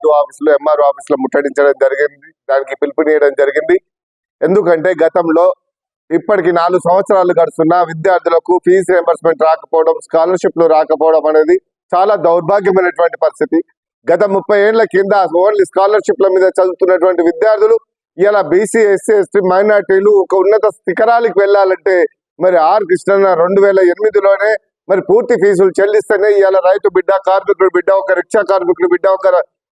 ఆర్డో ఆఫీసులో ఎంఆర్ఓ ఆఫీసులో ముట్టడించడం జరిగింది. దానికి పిలుపునియడం జరిగింది. ఎందుకంటే గతంలో ఇప్పటికి నాలుగు సంవత్సరాలు గడుస్తున్న విద్యార్థులకు ఫీజు రియంబర్స్మెంట్ రాకపోవడం స్కాలర్షిప్లు రాకపోవడం అనేది చాలా దౌర్భాగ్యమైనటువంటి పరిస్థితి. గత ముప్పై ఏళ్ళ కింద ఓన్లీ స్కాలర్షిప్ల మీద చదువుతున్నటువంటి విద్యార్థులు ఇలా బీసీ ఎస్సీ ఎస్టీ మైనార్టీలు ఒక ఉన్నత శిఖరాలకు వెళ్ళాలంటే మరి ఆర్ కృష్ణన్న రెండు వేల ఎనిమిదిలోనే మరి పూర్తి ఫీజులు చెల్లిస్తేనే ఇవాళ రైతు బిడ్డ కార్మికుడు బిడ్డ ఒక రిక్షా కార్మికుడు బిడ్డ ఒక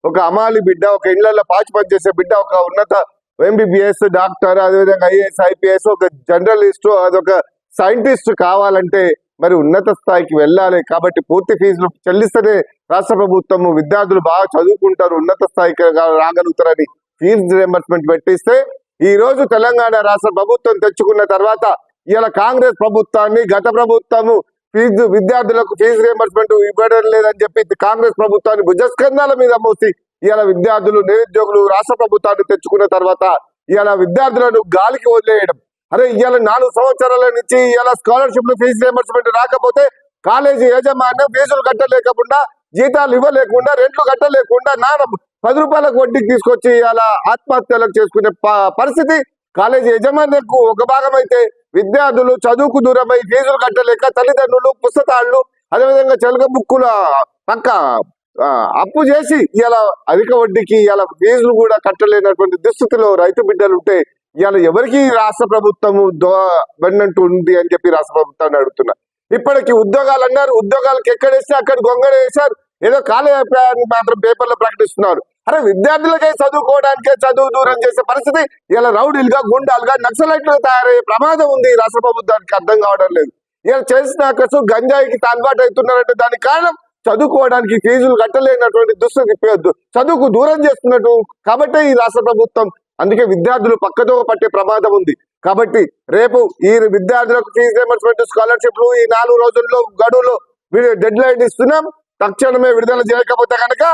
ఒక అమాలి బిడ్డ ఒక ఇళ్ళలో పాచి పని చేసే బిడ్డ ఒక ఉన్నత ఎంబీబీఎస్ డాక్టర్ అదేవిధంగా ఐఏఎస్ ఐపీఎస్ ఒక జర్నలిస్ట్ అదొక సైంటిస్ట్ కావాలంటే మరి ఉన్నత స్థాయికి వెళ్ళాలి. కాబట్టి పూర్తి ఫీజులు చెల్లిస్తేనే రాష్ట్ర ప్రభుత్వం విద్యార్థులు బాగా చదువుకుంటారు ఉన్నత స్థాయికి రాగలుగుతారని ఫీజు రియంబర్స్మెంట్ పెట్టిస్తే ఈ రోజు తెలంగాణ రాష్ట్ర ప్రభుత్వం తెచ్చుకున్న తర్వాత ఇలా కాంగ్రెస్ ప్రభుత్వాన్ని గత ప్రభుత్వము ఫీజు విద్యార్థులకు ఫీజు రియంబర్స్మెంట్ ఇవ్వడం లేదని చెప్పి కాంగ్రెస్ ప్రభుత్వాన్ని భుజస్కంధాల మీద మోసి ఇవాళ విద్యార్థులు నిరుద్యోగులు రాష్ట్ర ప్రభుత్వాన్ని తెచ్చుకున్న తర్వాత ఇవాళ విద్యార్థులను గాలికి వదిలేయడం. అరే ఇవాళ నాలుగు సంవత్సరాల నుంచి ఇవాళ స్కాలర్షిప్లు ఫీజు రియంబర్స్మెంట్ రాకపోతే కాలేజీ యాజమాన్యం ఫీజులు కట్టలేకుండా జీతాలు ఇవ్వలేకుండా రెంట్లు కట్టలేకుండా నాన్న పది రూపాయలకు వడ్డీకి తీసుకొచ్చి ఇవాళ ఆత్మహత్యలకు చేసుకునే ప- పరిస్థితి కాలేజీ యజమానులకు ఒక భాగం అయితే విద్యార్థులు చదువుకు దూరమై ఫీజులు కట్టలేక తల్లిదండ్రులు పుస్తకాలు అదేవిధంగా చెలక బుక్కుల పక్క ఆ, అప్పు చేసి ఇలా అధిక వడ్డీకి ఇలా ఫీజులు కూడా కట్టలేనటువంటి దుస్థితిలో రైతు బిడ్డలు ఉంటే ఇలా ఎవరికి రాష్ట్ర ప్రభుత్వము దో ఉంది అని చెప్పి రాష్ట్ర ప్రభుత్వాన్ని అడుగుతున్నా. ఇప్పటికి ఉద్యోగాలు అన్నారు ఉద్యోగాలకు ఎక్కడేస్తే అక్కడ గొంగడేశారు ఏదో కాలే అభిప్రాయాన్ని మాత్రం పేపర్లో ప్రకటిస్తున్నారు. అరే విద్యార్థులకే చదువుకోవడానికే చదువు దూరం చేసే పరిస్థితి ఇలా రౌడీలుగా గుండాలుగా నక్సలైట్లుగా తయారయ్యే ప్రమాదం ఉంది రాష్ట్ర ప్రభుత్వానికి అర్థం కావడం లేదు. ఇలా చేసిన కసు గంజాయికి అలవాటు అవుతున్నారంటే దానికి కారణం చదువుకోవడానికి ఫీజులు కట్టలేనటువంటి దుస్థితి చదువుకు దూరం చేస్తున్నట్టు కాబట్టే ఈ రాష్ట్ర ప్రభుత్వం. అందుకే విద్యార్థులు పక్కదో పట్టే ప్రమాదం ఉంది. కాబట్టి రేపు ఈ విద్యార్థులకు ఫీజు రియంబర్స్మెంట్ స్కాలర్షిప్లు ఈ నాలుగు రోజుల్లో గడువులో డెడ్ లైన్ ఇస్తున్నాం. తక్షణమే విడుదల చేయకపోతే కనుక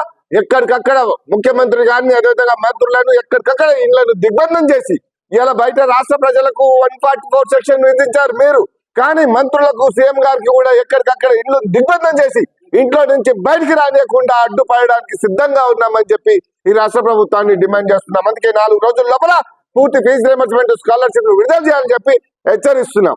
ఎక్కడికక్కడ ముఖ్యమంత్రి గారిని అదేవిధంగా మంత్రులను ఎక్కడికక్కడ ఇళ్ళను దిగ్బంధం చేసి ఇలా బయట రాష్ట్ర ప్రజలకు వన్ ఫార్టీ ఫోర్ సెక్షన్ విధించారు మీరు. కానీ మంత్రులకు సీఎం గారికి కూడా ఎక్కడికక్కడ ఇల్లు దిగ్బంధం చేసి ఇంట్లో నుంచి బయటికి రానియకుండా అడ్డుపడడానికి సిద్ధంగా ఉన్నామని చెప్పి ఈ రాష్ట్ర ప్రభుత్వాన్ని డిమాండ్ చేస్తున్నాం. అందుకే నాలుగు రోజుల లోపల పూర్తి ఫీజు రియంబర్స్మెంట్ స్కాలర్షిప్ విడుదల చేయాలని చెప్పి హెచ్చరిస్తున్నాం.